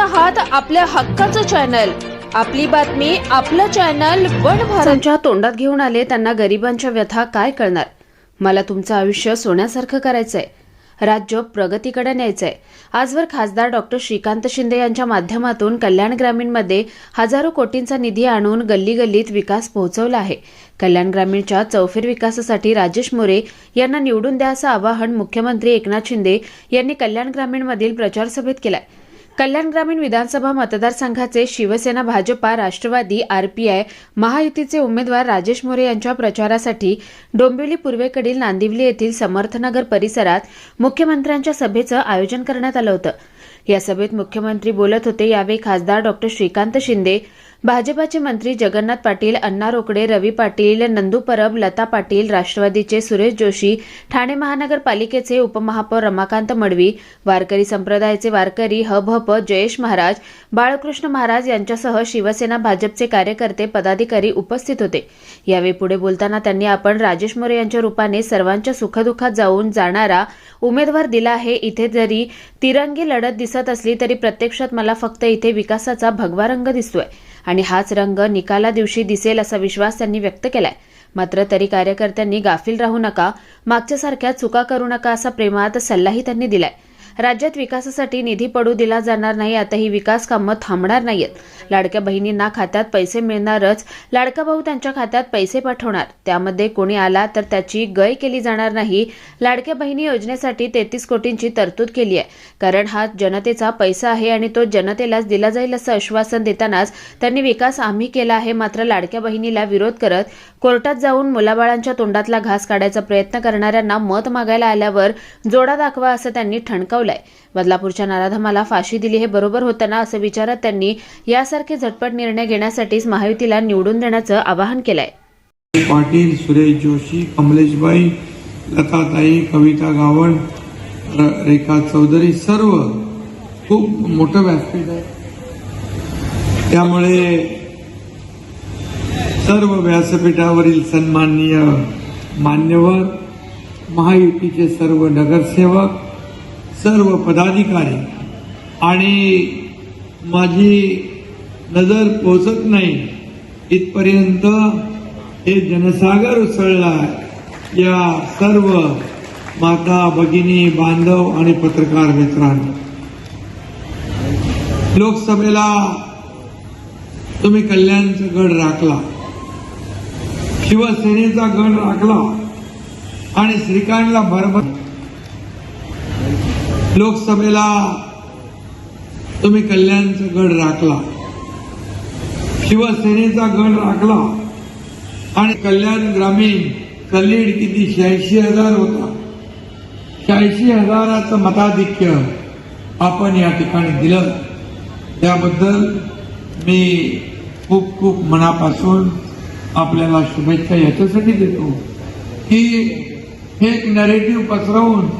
आहात आपल्या हक्काचं चॅनल. आपली बातमी आपलं चॅनल वन भारतच्या तोंडात घेऊन आले त्यांना गरिबांच्या व्यथा काय कळणार? मला तुमचं आयुष्य सोन्यासारखं करायचंय. राज्य प्रगतीकडे न्यायचंय. आजवर खासदार डॉक्टर श्रीकांत शिंदे यांच्या माध्यमातून कल्याण ग्रामीणमध्ये हजारो कोटींचा निधी आणून गल्ली गल्लीत विकास पोहोचवला आहे. कल्याण ग्रामीणच्या चौफेर विकासासाठी राजेश मोरे यांना निवडून द्या असं आवाहन मुख्यमंत्री एकनाथ शिंदे यांनी कल्याण ग्रामीणमधील प्रचारसभेत आहे कल्याण ग्रामीण विधानसभा मतदारसंघाचे शिवसेना भाजपा राष्ट्रवादी आरपीआय महायुतीचे उमेदवार राजेश मोरे यांच्या प्रचारासाठी डोंबिवली पूर्वेकडील नांदिवली येथील समर्थनगर परिसरात मुख्यमंत्र्यांच्या सभेचं आयोजन करण्यात आलं होतं. या सभेत मुख्यमंत्री बोलत होते. यावेळी खासदार डॉक्टर श्रीकांत शिंदे भाजपाचे मंत्री जगन्नाथ पाटील अण्णा रोकडे रवी पाटील नंदू परब लता पाटील राष्ट्रवादीचे सुरेश जोशी ठाणे महानगरपालिकेचे उपमहापौर रमाकांत मडवी वारकरी संप्रदायाचे वारकरी हभप जयेश महाराज बाळकृष्ण महाराज यांच्यासह शिवसेना भाजपचे कार्यकर्ते पदाधिकारी उपस्थित होते. यावेळी पुढे बोलताना त्यांनी आपण राजेश मोरे यांच्या रूपाने सर्वांच्या सुखदुःखात जाऊन जाणारा उमेदवार दिला आहे. इथे जरी तिरंगी लढत दिसत असली तरी प्रत्यक्षात मला फक्त इथे विकासाचा भगवा रंग दिसतोय. आणि हाच रंग निकाला दिवशी दिसेल असा विश्वास त्यांनी व्यक्त केलाय. मात्र तरी कार्यकर्त्यांनी गाफील राहू नका मागच्यासारख्या चुका करू नका असा प्रेमात सल्लाही त्यांनी दिलाय. राज्यात विकासासाठी निधी पडू दिला जाणार नाही आता ही विकास कामं थांबणार नाहीत लाडक्या बहिणींना खात्यात पैसे मिळणारच लाडका भाऊ त्यांच्या खात्यात पैसे पाठवणार. त्यामध्ये कोणी आला तर त्याची गय केली जाणार नाही. लाडक्या बहिणी योजनेसाठी तेहतीस कोटींची तरतूद केली आहे. कारण हा जनतेचा पैसा आहे आणि तो जनतेलाच दिला जाईल असं आश्वासन देतानाच त्यांनी विकास आम्ही केला आहे मात्र लाडक्या बहिणीला विरोध करत कोर्टात जाऊन मुलाबाळांच्या तोंडातला घास काढायचा प्रयत्न करणाऱ्यांना मत मागायला आल्यावर जोडा दाखवा असं त्यांनी ठणकावलंय बदलापूरच्या नराधमाला फाशी दिली हे बरोबर होतं ना असं विचारत त्यांनी यासारखे झटपट निर्णय घेण्यासाठीच महायुतीला निवडून देण्याचं आवाहन केलंय. पाटील सुरेश जोशी कमलेशबाई लताताई कविता गावण रेखा चौधरी सर्व खूप मोठं व्यासपीठ आहे. त्यामुळे सर्व व्यासपीठावरील सन्माननीय मान्यवर महायुतीचे सर्व नगरसेवक सर्व पदाधिकारी आणि माझी नजर पोचत नाही इथपर्यंत हे जनसागर उसळला. या सर्व माता भगिनी बांधव आणि पत्रकार मित्रांनो लोकसभेला तुम्ही कल्याणचा गड राखला शिवसेनेचा गड राखला आणि श्रीकांतला भरभर लोकसभेला तुम्ही कल्याणचा गड राखला शिवसेनेचा गड राखला आणि कल्याण ग्रामीण कल्लीड किती शहाऐंशी हजार होता. शहाऐंशी हजाराचं मताधिक्य आपण या ठिकाणी दिलं. त्याबद्दल मी खूप खूप मनापासून आपल्याला शुभेच्छा याच्यासाठी देतो की हे एक नरेटिव्ह पसरवून